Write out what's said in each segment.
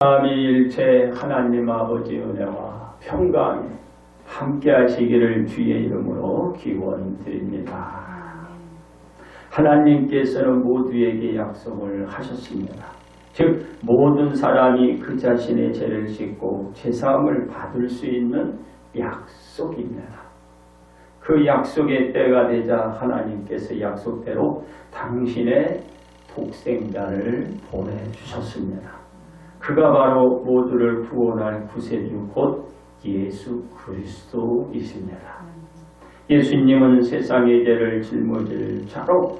삼위일체 하나님 아버지 은혜와 평강이 함께 하시기를 주의 이름으로 기원드립니다. 하나님께서는 모두에게 약속을 하셨습니다. 즉 모든 사람이 그 자신의 죄를 씻고 죄사함을 받을 수 있는 약속입니다. 그 약속의 때가 되자 하나님께서 약속대로 당신의 독생자를 보내주셨습니다. 그가 바로 모두를 구원할 구세주 곧 예수 그리스도이십니다. 예수님은 세상의 죄를 짊어질 자로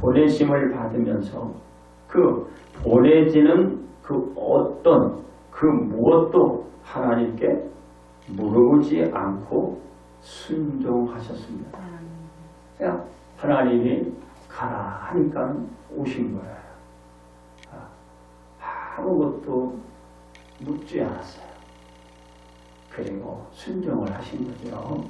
보내심을 받으면서 그 보내지는 그 어떤 그 무엇도 하나님께 물어보지 않고 순종하셨습니다. 그냥 하나님이 가라 하니까 오신 거예요. 아, 아무것도 묻지 않았어요. 그리고 순종을 하신 거죠.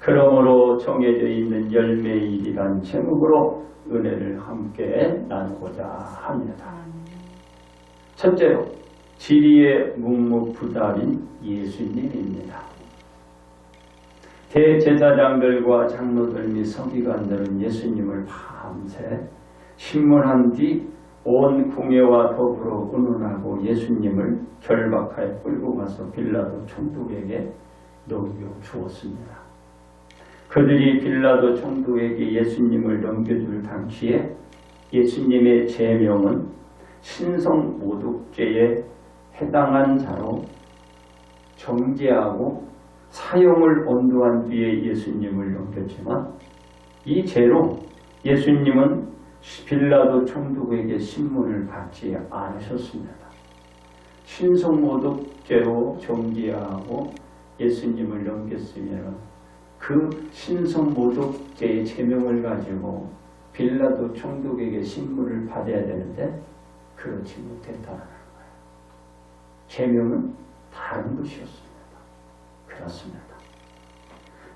그러므로 정해져 있는 열매일이란 제목으로 은혜를 함께 나누고자 합니다. 첫째로 지리의 묵묵부답인 예수님입니다. 대제사장들과 장로들 및 서기관들은 예수님을 밤새 신문한 뒤 온 궁예와 더불어 의논하고 예수님을 결박하여 끌고 가서 빌라도 총독에게 넘겨 주었습니다. 그들이 빌라도 총독에게 예수님을 넘겨줄 당시에 예수님의 제명은 신성 모독죄에 해당한 자로 정죄하고 사형을 언도한 뒤에 예수님을 넘겼지만 이 죄로 예수님은 빌라도 총독에게 신문을 받지 않으셨습니다. 신성모독죄로 정죄하고 예수님을 넘겼으면 그 신성모독죄의 제명을 가지고 빌라도 총독에게 신문을 받아야 되는데 그렇지 못했다는 거예요. 제명은 다른 것이었습니다. 그렇습니다.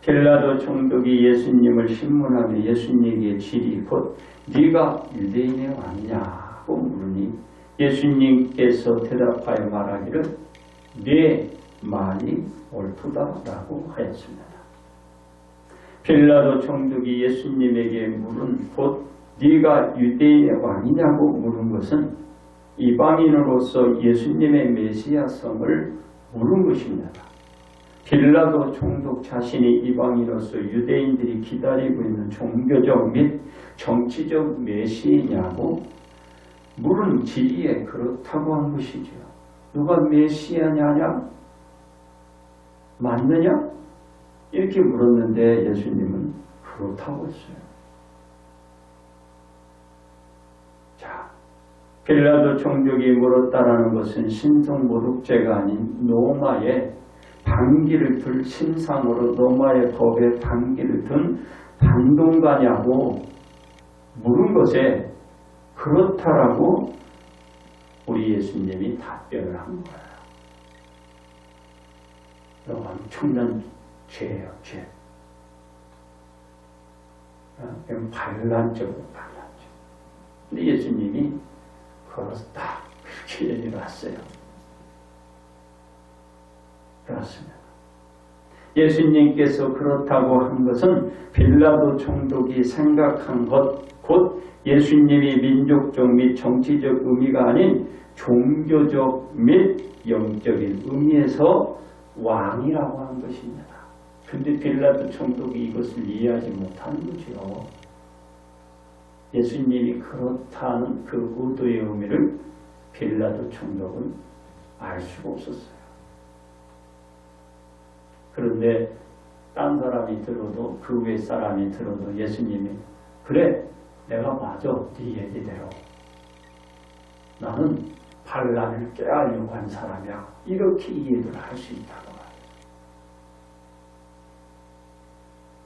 빌라도 총독이 예수님을 신문하며 예수님에게 질이 곧 네가 유대인의 왕이냐고 물으니 예수님께서 대답하여 말하기를 네 말이 옳도다라고 하였습니다. 빌라도 총독이 예수님에게 물은 곧 네가 유대인의 왕이냐고 물은 것은 이방인으로서 예수님의 메시아성을 물은 것입니다. 빌라도 총독 자신이 이방인으로서 유대인들이 기다리고 있는 종교적 및 정치적 메시냐고 물은 질의에 그렇다고 한 것이죠. 누가 메시아냐냐? 맞느냐? 이렇게 물었는데 예수님은 그렇다고 했어요. 자, 빌라도 총독이 물었다라는 것은 신성 모독죄가 아닌 노마의 반기를 들 신상으로 노마의 법에 반기를 든 반동가냐고 물은 것에 그렇다라고 우리 예수님이 답변을 한 거예요. 엄청난 죄예요, 죄. 반란적으로 반란적. 근데 예수님이 그렇다. 그렇게 얘기를 했어요. 그렇습니다. 예수님께서 그렇다고 한 것은 빌라도 총독이 생각한 것, 곧 예수님이 민족적 및 정치적 의미가 아닌 종교적 및 영적인 의미에서 왕이라고 한 것입니다. 근데 빌라도 총독이 이것을 이해하지 못하는 거죠. 예수님이 그렇다는 그 의도의 의미를 빌라도 총독은 알 수가 없었어요. 그런데 딴 사람이 들어도 그 외 사람이 들어도 예수님이 그래 내가 맞아 네 얘기대로 나는 반란을 깨하려고 한 사람이야 이렇게 이해를 할 수 있다고 말해요.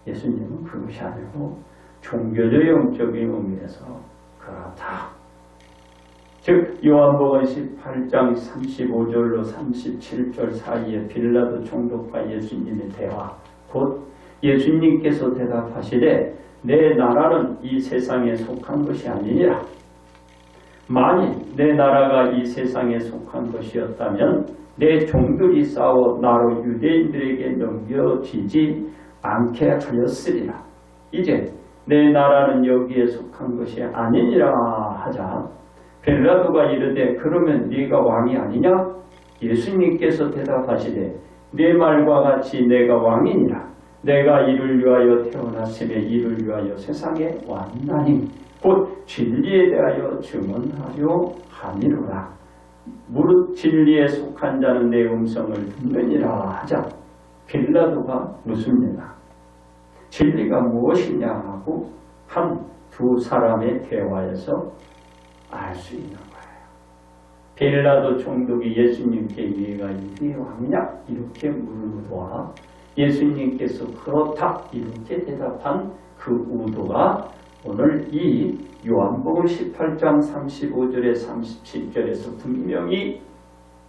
예수님은 그것이 아니고 종교적 영적인 의미에서 그렇다. 즉 요한복음 18장 35절로 37절 사이에 빌라도 총독과 예수님의 대화 곧 예수님께서 대답하시되 내 나라는 이 세상에 속한 것이 아니니라 만일 내 나라가 이 세상에 속한 것이었다면 내 종들이 싸워 나로 유대인들에게 넘겨지지 않게 하였으리라. 이제 내 나라는 여기에 속한 것이 아니니라 하자. 벨라도가 이르되 그러면 네가 왕이 아니냐? 예수님께서 대답하시되 내 말과 같이 내가 왕이니라. 내가 이를 위하여 태어났으며 이를 위하여 세상에 왔나니 곧 진리에 대하여 증언하려 하니로라. 무릇 진리에 속한 자는 내 음성을 듣느니라 하자. 빌라도가 묻습니다. 진리가 무엇이냐 하고 한 두 사람의 대화에서 알 수 있는 거예요. 빌라도 총독이 예수님께 이게 왕이냐 이렇게 물어와 예수님께서 그렇다 이렇게 대답한 그 의도가 오늘 이 요한복음 18장 35절에 37절에서 분명히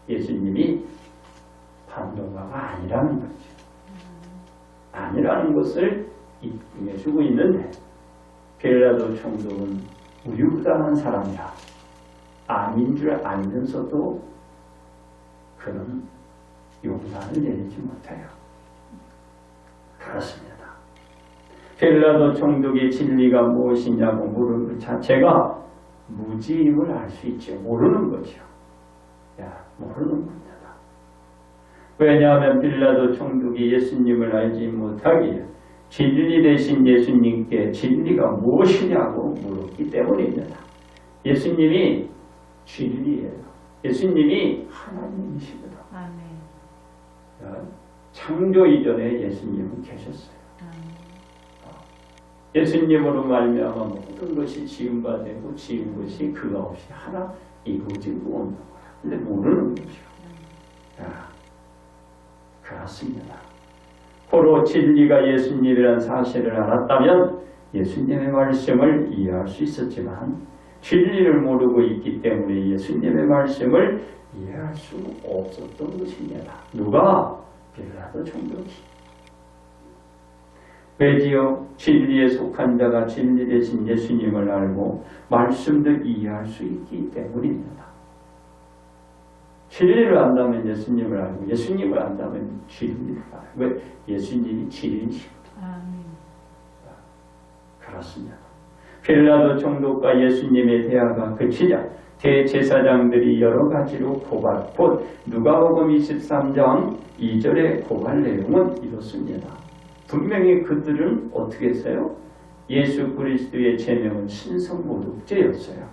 예수님이 반동가가 아니라는 거죠. 아니라는 것을 입증해주고 있는데 빌라도 총독은 우유부단한 사람이라 아닌 줄 알면서도 그는 용산을 내리지 못해요. 그렇습니다. 빌라도 총독의 진리가 무엇이냐고 물은 것 자체가 무지임을 알 수 있죠. 모르는 거죠. 야, 모르는 겁니다. 왜냐하면 빌라도 총독이 예수님을 알지 못하기에 진리 대신 예수님께 진리가 무엇이냐고 물었기 때문입니다. 예수님이 진리예요. 예수님이 하나님이시거든. 아멘. 창조 이전에 예수님은 계셨어요. 예수님으로 말미암아 모든 것이 지은 바 되고 지은 것이 그가 없이 하나 이루어지고 거야. 근데 모르는 거죠. 야, 그렇습니다. 고로 진리가 예수님이라는 사실을 알았다면 예수님의 말씀을 이해할 수 있었지만 진리를 모르고 있기 때문에 예수님의 말씀을 이해할 수 없었던 것입니다. 누가? 빌라도 총독이. 왜지요? 진리에 속한 자가 진리 대신 예수님을 알고 말씀도 이해할 수 있기 때문입니다. 진리를 안다면 예수님을 알고 예수님을 안다면 진리를 알아요. 왜? 예수님이 진리시거든요. 아멘. 그렇습니다. 빌라도 총독과 예수님의 대화가 그치자 대제사장들이 여러 가지로 고발, 곧 누가복음 23장 2절의 고발 내용은 이렇습니다. 분명히 그들은 어떻게 했어요? 예수 그리스도의 제명은 신성 모독죄였어요.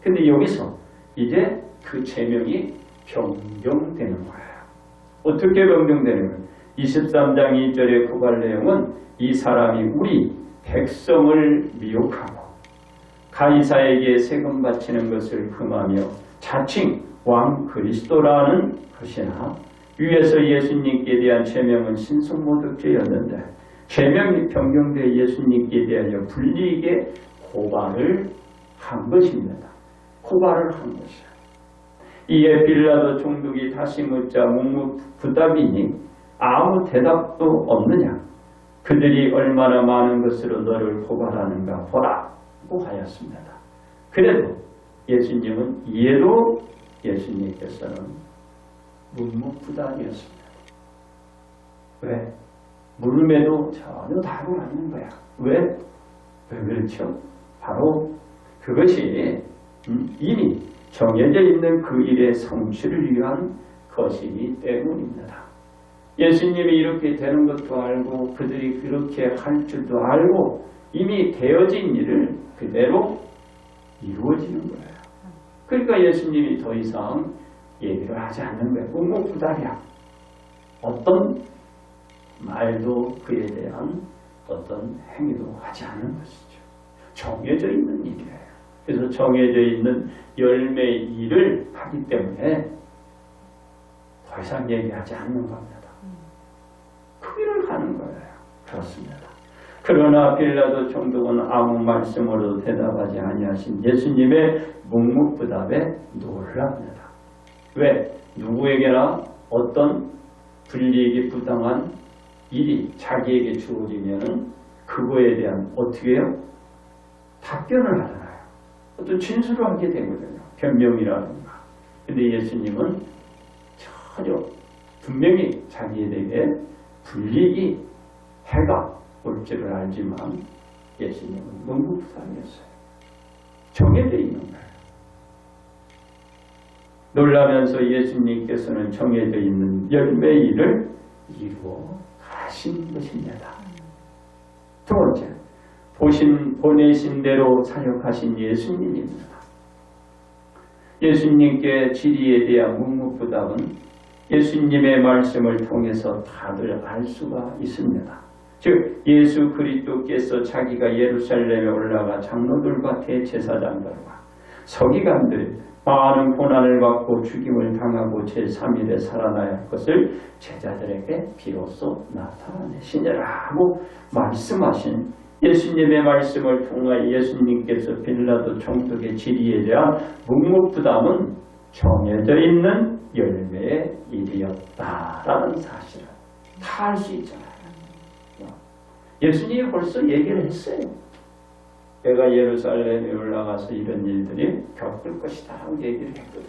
근데 여기서 이제 그 제명이 변경되는 거예요. 어떻게 변경되는 거예요? 23장 2절의 고발 내용은 이 사람이 우리 백성을 미혹하고 가이사에게 세금 바치는 것을 금하며 자칭 왕 그리스도라는 것이나 위에서 예수님께 대한 제명은 신성모독죄였는데 제명이 변경돼 예수님께 대하여 불리게 고발을 한 것입니다. 고발을 한 것이에요. 이에 빌라도 총독이 다시 묻자 묵묵부답이니 아무 대답도 없느냐 그들이 얼마나 많은 것으로 너를 고발하는가 보라고 하였습니다. 그래도 예수님은 이해도 예수님께서는 묵묵부답이었습니다. 왜? 물음에도 전혀 답을 않는 거야. 왜? 왜 그렇죠? 바로 그것이 음, 이미 정해져 있는 그 일의 성취를 위한 것이기 때문입니다. 예수님이 이렇게 되는 것도 알고 그들이 그렇게 할 줄도 알고 이미 되어진 일을 그대로 이루어지는 거예요. 그러니까 예수님이 더 이상 얘기를 하지 않는 거예요. 묵묵부답이야. 어떤 말도 그에 대한 어떤 행위도 하지 않는 것이죠. 정해져 있는 일이에요. 그래서 정해져 있는 열매의 일을 하기 때문에 더 이상 얘기하지 않는 겁니다. 그 일을 하는 거예요. 그렇습니다. 그러나 빌라도 총독은 아무 말씀으로도 대답하지 아니하신 예수님의 묵묵부답에 놀랍니다. 왜? 누구에게나 어떤 불리에게 부당한 일이 자기에게 주어지면 그거에 대한 어떻게 해요? 답변을 하잖아요. 어떤 진술을 하게 되거든요. 변명이라든가. 근데 예수님은 전혀 분명히 자기에게 불리기 해가 올 줄을 알지만 예수님은 문무부상이었어요. 정해져 있는 거예요. 놀라면서 예수님께서는 정해져 있는 열매의 일을 이루어 가신 것입니다. 두 번째, 보신, 보내신 대로 사역하신 예수님입니다. 예수님께 진리에 대한 묵묵부답은 예수님의 말씀을 통해서 다들 알 수가 있습니다. 즉 예수 그리스도께서 자기가 예루살렘에 올라가 장로들과 대제사장들과 서기관들 많은 고난을 받고 죽임을 당하고 제3일에 살아나야 할 것을 제자들에게 비로소 나타내시느라고 말씀하신 예수님의 말씀을 통하여 예수님께서 빌라도 총독의 지리에 대한 묵묵부담은 정해져 있는 열매의 일이었다라는 사실을 다 알 수 있잖아요. 예수님이 벌써 얘기를 했어요. 내가 예루살렘에 올라가서 이런 일들이 겪을 것이다 하고 얘기를 했거든.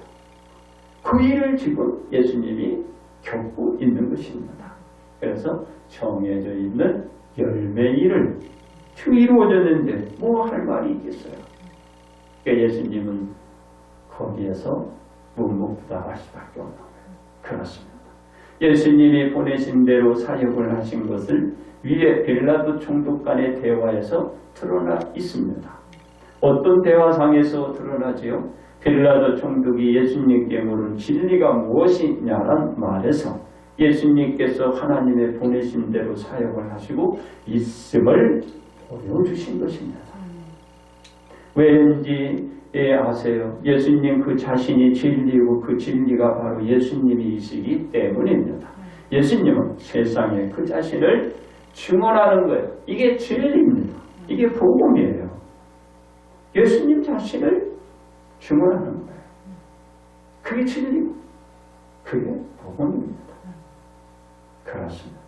그 일을 지금 예수님이 겪고 있는 것입니다. 그래서 정해져 있는 열매 일을 이루어졌는데 뭐 할 말이 있겠어요. 그러니까 예수님은 거기에서 묵묵부답할 수밖에 없는 거예요. 그렇습니다. 예수님이 보내신 대로 사역을 하신 것을 위에 빌라도 총독 간의 대화에서 드러나 있습니다. 어떤 대화상에서 드러나지요? 빌라도 총독이 예수님께 물은 진리가 무엇이냐는 말에서 예수님께서 하나님의 보내신 대로 사역을 하시고 있음을 보여주신 것입니다. 왠지 예, 아세요? 예수님 그 자신이 진리고 그 진리가 바로 예수님이시기 때문입니다. 예수님은 세상에 그 자신을 증언하는 거예요. 이게 진리입니다. 이게 복음이에요. 예수님 자신을 증언하는 거예요. 그게 진리고 그게 복음입니다. 그렇습니다.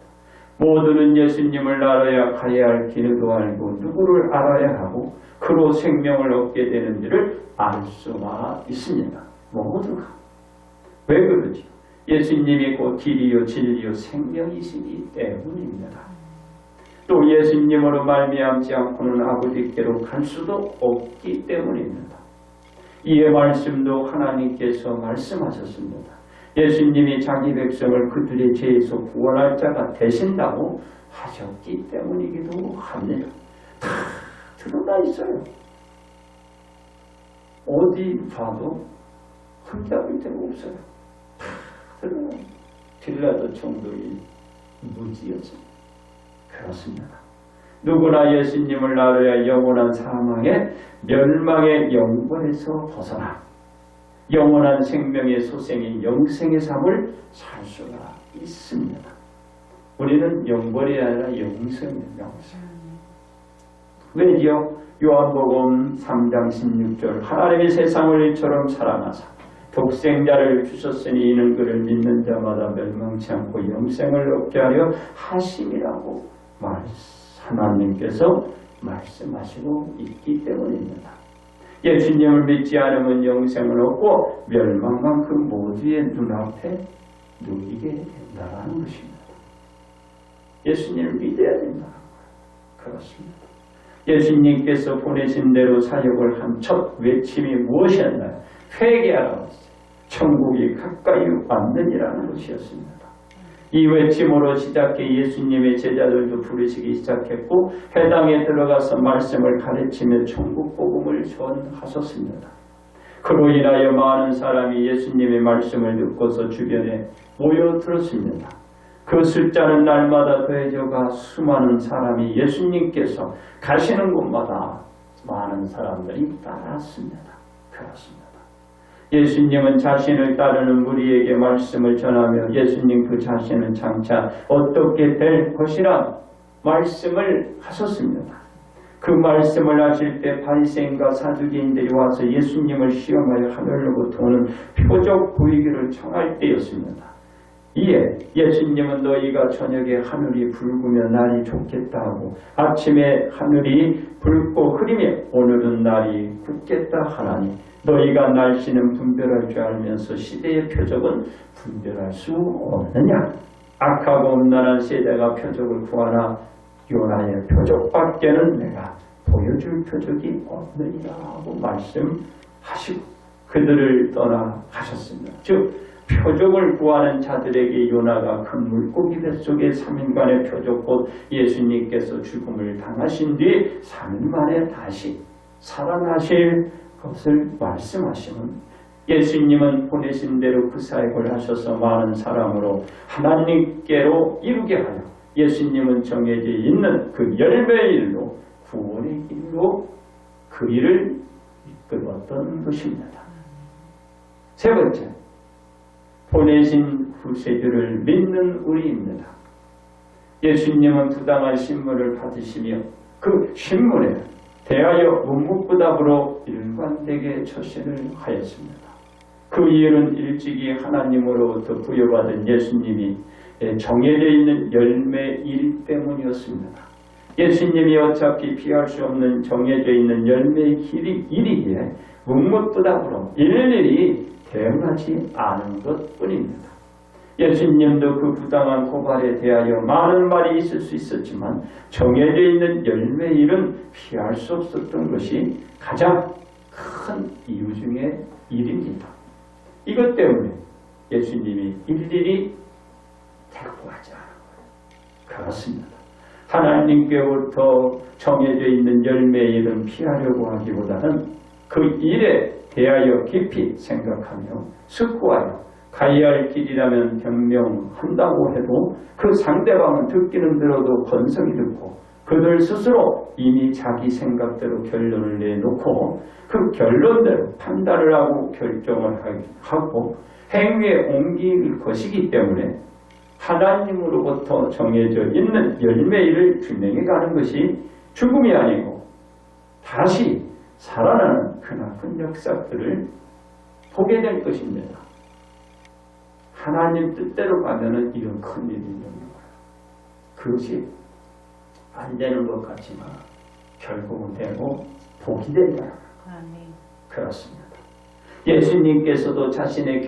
모두는 예수님을 알아야 가야 할 길도 알고 누구를 알아야 하고 그로 생명을 얻게 되는지를 알 수가 있습니다. 모두가. 왜 그러지? 예수님이 곧 길이요 진리요 생명이시기 때문입니다. 또 예수님으로 말미암지 않고는 아버지께로 갈 수도 없기 때문입니다. 이에 말씀도 하나님께서 말씀하셨습니다. 예수님이 자기 백성을 그들의 죄에서 구원할 자가 되신다고 하셨기 때문이기도 합니다. 다 드러나 있어요. 어디 봐도 흠잡을 데가 없어요. 다 드러나 빌라도 정도의 무지였습니다. 그렇습니다. 누구나 예수님을 알아야 영원한 사망의 멸망의 영권에서 벗어나 영원한 생명의 소생인 영생의 삶을 살 수가 있습니다. 우리는 영벌이 아니라 영생의 영생. 왜지요? 요한복음 3장 16절 하나님이 세상을 일처럼 사랑하사 독생자를 주셨으니 이는 그를 믿는 자마다 멸망치 않고 영생을 얻게 하려 하심이라고 말 하나님께서 말씀하시고 있기 때문입니다. 예수님을 믿지 않으면 영생을 얻고 멸망만 그 모두의 눈앞에 누리게 된다는 것입니다. 예수님을 믿어야 거예요. 그렇습니다. 예수님께서 보내신 대로 사역을 한 첫 외침이 무엇이었나요? 회개하라고 했어요. 천국이 가까이 왔느니라는 것이었습니다. 이 외침으로 시작해 예수님의 제자들도 부르시기 시작했고 해당에 들어가서 말씀을 가르치며 천국 복음을 전하셨습니다. 그로 인하여 많은 사람이 예수님의 말씀을 듣고서 주변에 모여들었습니다. 그 숫자는 날마다 더해져가 수많은 사람이 예수님께서 가시는 곳마다 많은 사람들이 따랐습니다. 그렇습니다. 예수님은 자신을 따르는 무리에게 말씀을 전하며 예수님 그 자신은 장차 어떻게 될 것이라 말씀을 하셨습니다. 그 말씀을 하실 때 바리새인과 사두개인들이 와서 예수님을 시험하여 하늘로부터 는 표적 보이기를 청할 때였습니다. 이에 예수님은 너희가 저녁에 하늘이 붉으면 날이 좋겠다 하고 아침에 하늘이 붉고 흐리며 오늘은 날이 굳겠다 하나니 너희가 날씨는 분별할 줄 알면서 시대의 표적은 분별할 수 없느냐? 악하고 음란한 세대가 표적을 구하나 요나의 표적밖에는 내가 보여줄 표적이 없느니라 하고 말씀하시고 그들을 떠나 가셨습니다. 즉 표적을 구하는 자들에게 요나가 큰 물고기 뱃속의 3일간의 표적 곧 예수님께서 죽음을 당하신 뒤 3일 만에 다시 살아나실 것을 말씀하시는 예수님은 보내신 대로 그 사역을 하셔서 많은 사람으로 하나님께로 이루게 하여 예수님은 정해져 있는 그 열매의 일로 구원의 길로 그 일을 이끌었던 것입니다. 세 번째, 보내신 구세주를 믿는 우리입니다. 예수님은 부당한 신문을 받으시며 그 신문에 대하여 묵묵부답으로 일관되게 처신을 하였습니다. 그 이유는 일찍이 하나님으로부터 부여받은 예수님이 정해져 있는 열매일 때문이었습니다. 예수님이 어차피 피할 수 없는 정해져 있는 열매의 길이 일이기에 묵묵부답으로 일일이 대응하지 않은 것 뿐입니다. 예수님도 그 부당한 고발에 대하여 많은 말이 있을 수 있었지만 정해져 있는 열매 일은 피할 수 없었던 것이 가장 큰 이유 중의 일입니다. 이것 때문에 예수님이 일일이 대꾸하지 않은 거예요. 그렇습니다. 하나님께부터 정해져 있는 열매의 일은 피하려고 하기보다는 그 일에 대하여 깊이 생각하며 숙고하여 가야 할 길이라면 변명한다고 해도 그 상대방은 듣기는 들어도 건성이 듣고 그들 스스로 이미 자기 생각대로 결론을 내놓고 그 결론대로 판단을 하고 결정을 하고 행위에 옮길 것이기 때문에 하나님으로부터 정해져 있는 열매를 분명히 가는 것이 죽음이 아니고 다시 살아나는 크나큰 역사들을 보게 될 것입니다. 하나님 뜻대로 가면은 이런 큰 일이 있는 거예요. 그것이 안 되는 것 같지만 결국은 되고 복이 된다. 아멘. 그렇습니다. 예수님께서도 자신의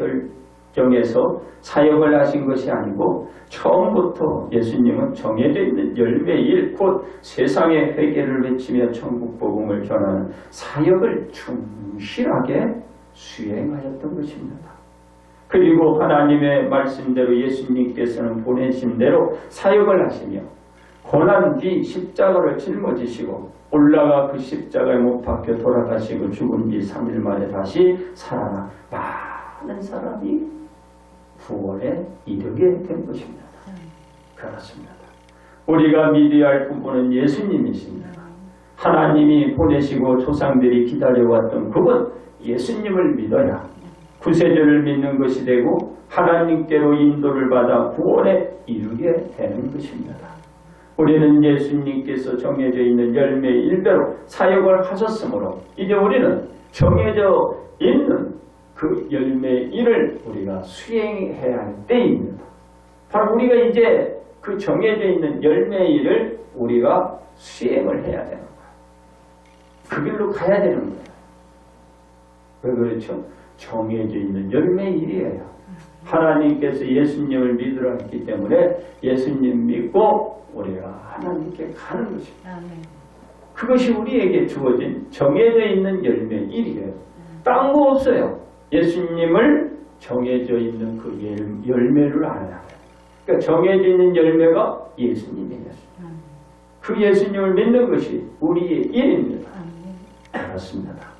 결정에서 사역을 하신 것이 아니고 처음부터 예수님은 정해져 있는 열매일 곧 세상의 회개를 외치며 천국 복음을 전하는 사역을 충실하게 수행하였던 것입니다. 그리고 하나님의 말씀대로 예수님께서는 보내신 대로 사역을 하시며 고난 뒤 십자가를 짊어지시고 올라가 그 십자가에 못 박혀 돌아가시고 죽은 뒤 3일 만에 다시 살아나 많은 사람이 구원에 이르게 된 것입니다. 그렇습니다. 우리가 믿어야 할 부분은 예수님이십니다. 하나님이 보내시고 조상들이 기다려왔던 그분 예수님을 믿어야 구세주를 믿는 것이 되고 하나님께로 인도를 받아 구원에 이르게 되는 것입니다. 우리는 예수님께서 정해져 있는 열매 일대로 사역을 하셨으므로 이제 우리는 정해져 있는 그 열매 일을 우리가 수행해야 할 때입니다. 바로 우리가 이제 그 정해져 있는 열매 일을 우리가 수행을 해야 되는 거예요. 그 길로 가야 되는 거예요. 왜 그렇죠? 정해져 있는 열매의 일이에요. 하나님께서 예수님을 믿으라 했기 때문에 예수님 믿고 우리가 하나님께 가는 것입니다. 그것이 우리에게 주어진 정해져 있는 열매의 일이에요. 딴 거 없어요. 예수님을 정해져 있는 그 열- 열매를 알아야. 그러니까 정해져 있는 열매가 예수님이에요. 그 예수님을 믿는 것이 우리의 일입니다. 그렇습니다.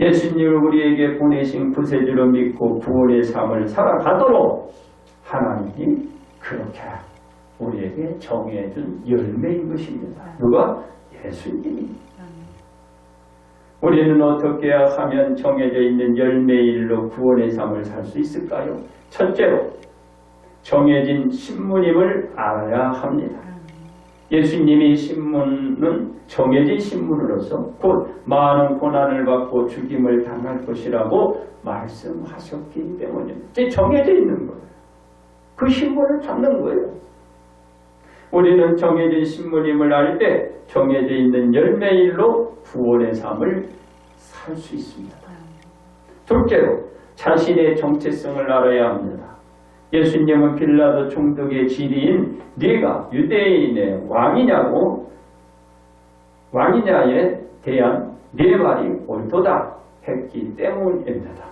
예수님을 우리에게 보내신 구세주로 믿고 구원의 삶을 살아가도록 하나님이 그렇게 우리에게 정해준 열매인 것입니다. 누가? 예수님이. 우리는 어떻게 하면 정해져 있는 열매의 일로 구원의 삶을 살 수 있을까요? 첫째로 정해진 신문임을 알아야 합니다. 예수님이 신문은 정해진 신문으로서 곧 많은 고난을 받고 죽임을 당할 것이라고 말씀하셨기. 이제 정해져 있는 거예요. 그 신문을 잡는 거예요. 우리는 정해진 신문임을 알 때 정해져 있는 열매일로 구원의 삶을 살 수 있습니다. 둘째로 자신의 정체성을 알아야 합니다. 예수님은 빌라도 총독의 지리인 네가 유대인의 왕이냐고 왕이냐에 대한 네 말이 옳도다 했기 때문입니다.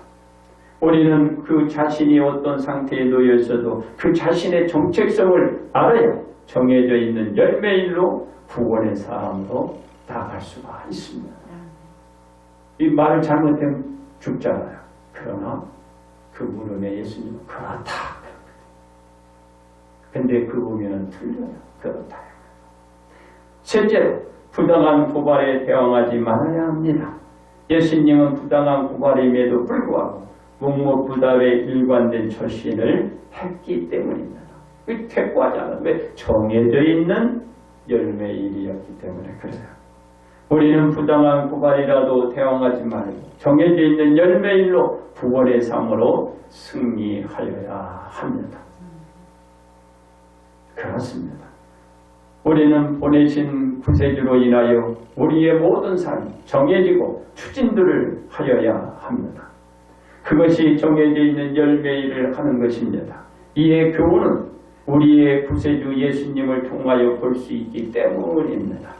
우리는 그 자신이 어떤 상태에 놓여 있어도 그 자신의 정체성을 알아야 정해져 있는 열매일로 구원의 사람으로 나아갈 수가 있습니다. 이 말을 잘못하면 죽잖아요. 그러나 그 물음에 예수님은 그렇다. 근데 그 보면은 틀려요. 그렇다. 셋째로 부당한 고발에 대응하지 말아야 합니다. 예수님은 부당한 고발임에도 불구하고 묵묵부답에 일관된 처신을 했기 때문입니다. 그 퇴과하잖아요. 왜? 정해져 있는 열매일이었기 때문에 그래요. 우리는 부당한 고발이라도 대응하지 말고 정해져 있는 열매일로 부활의 삶으로 승리하여야 합니다. 그렇습니다. 우리는 보내신 구세주로 인하여 우리의 모든 삶이 정해지고 추진들을 하여야 합니다. 그것이 정해져 있는 열매일을 하는 것입니다. 이의 교훈은 우리의 구세주 예수님을 통하여 볼 수 있기 때문입니다.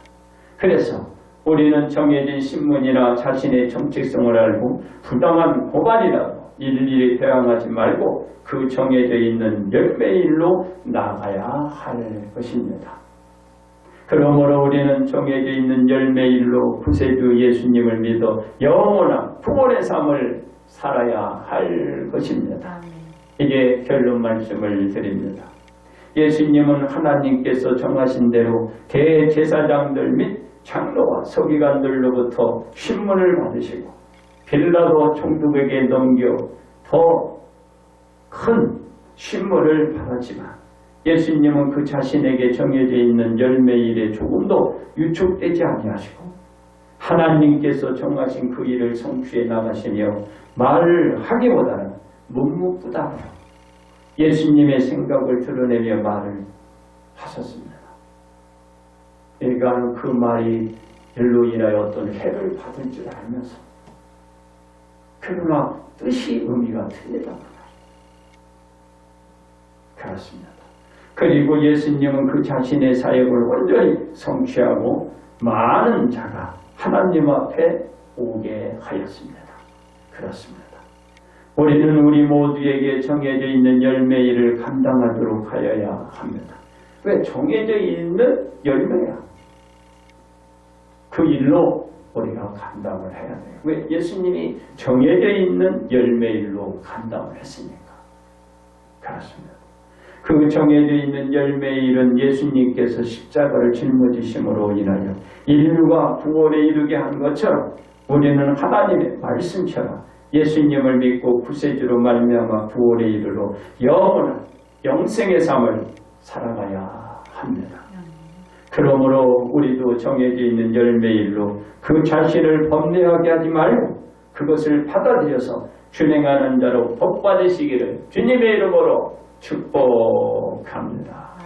그래서 우리는 정해진 신문이나 자신의 정체성을 알고 부당한 고발이라도 일일이 대항하지 말고 그 정해져 있는 열매일로 나가야 할 것입니다. 그러므로 우리는 정해져 있는 열매일로 구세주 예수님을 믿어 영원한 구원의 삶을 살아야 할 것입니다. 이게 결론 말씀을 드립니다. 예수님은 하나님께서 정하신 대로 대제사장들 및 장로와 서기관들로부터 신문을 받으시고 빌라도 총독에게 넘겨 더 큰 신문을 받았지만 예수님은 그 자신에게 정해져 있는 열매일에 조금도 유축되지 아니하시고 하나님께서 정하신 그 일을 성취해 나가시며 말을 하기보다는 묵묵부답으로 예수님의 생각을 드러내며 말을 하셨습니다. 그러니까 그 말이 일로 인하여 어떤 해를 받을 줄 알면서 그러나 뜻이 의미가 틀리다. 그렇습니다. 그리고 예수님은 그 자신의 사역을 온전히 성취하고 많은 자가 하나님 앞에 오게 하였습니다. 그렇습니다. 우리는 우리 모두에게 정해져 있는 열매 일을 감당하도록 하여야 합니다. 왜? 정해져 있는 열매야. 그 일로 우리가 감당을 해야 돼요. 왜? 예수님이 정해져 있는 열매일로 감당을 했으니까. 그렇습니다. 그 정해져 있는 열매일은 예수님께서 십자가를 짊어지심으로 인하여 인류가 구원에 이르게 한 것처럼 우리는 하나님의 말씀처럼 예수님을 믿고 구세주로 말미암아 구원에 이르러 영원한 영생의 삶을 살아가야 합니다. 그러므로 우리도 정해져 있는 열매일로 그 자신을 범례하게 하지 말고 그것을 받아들여서 준행하는 자로 복 받으시기를 주님의 이름으로 축복합니다.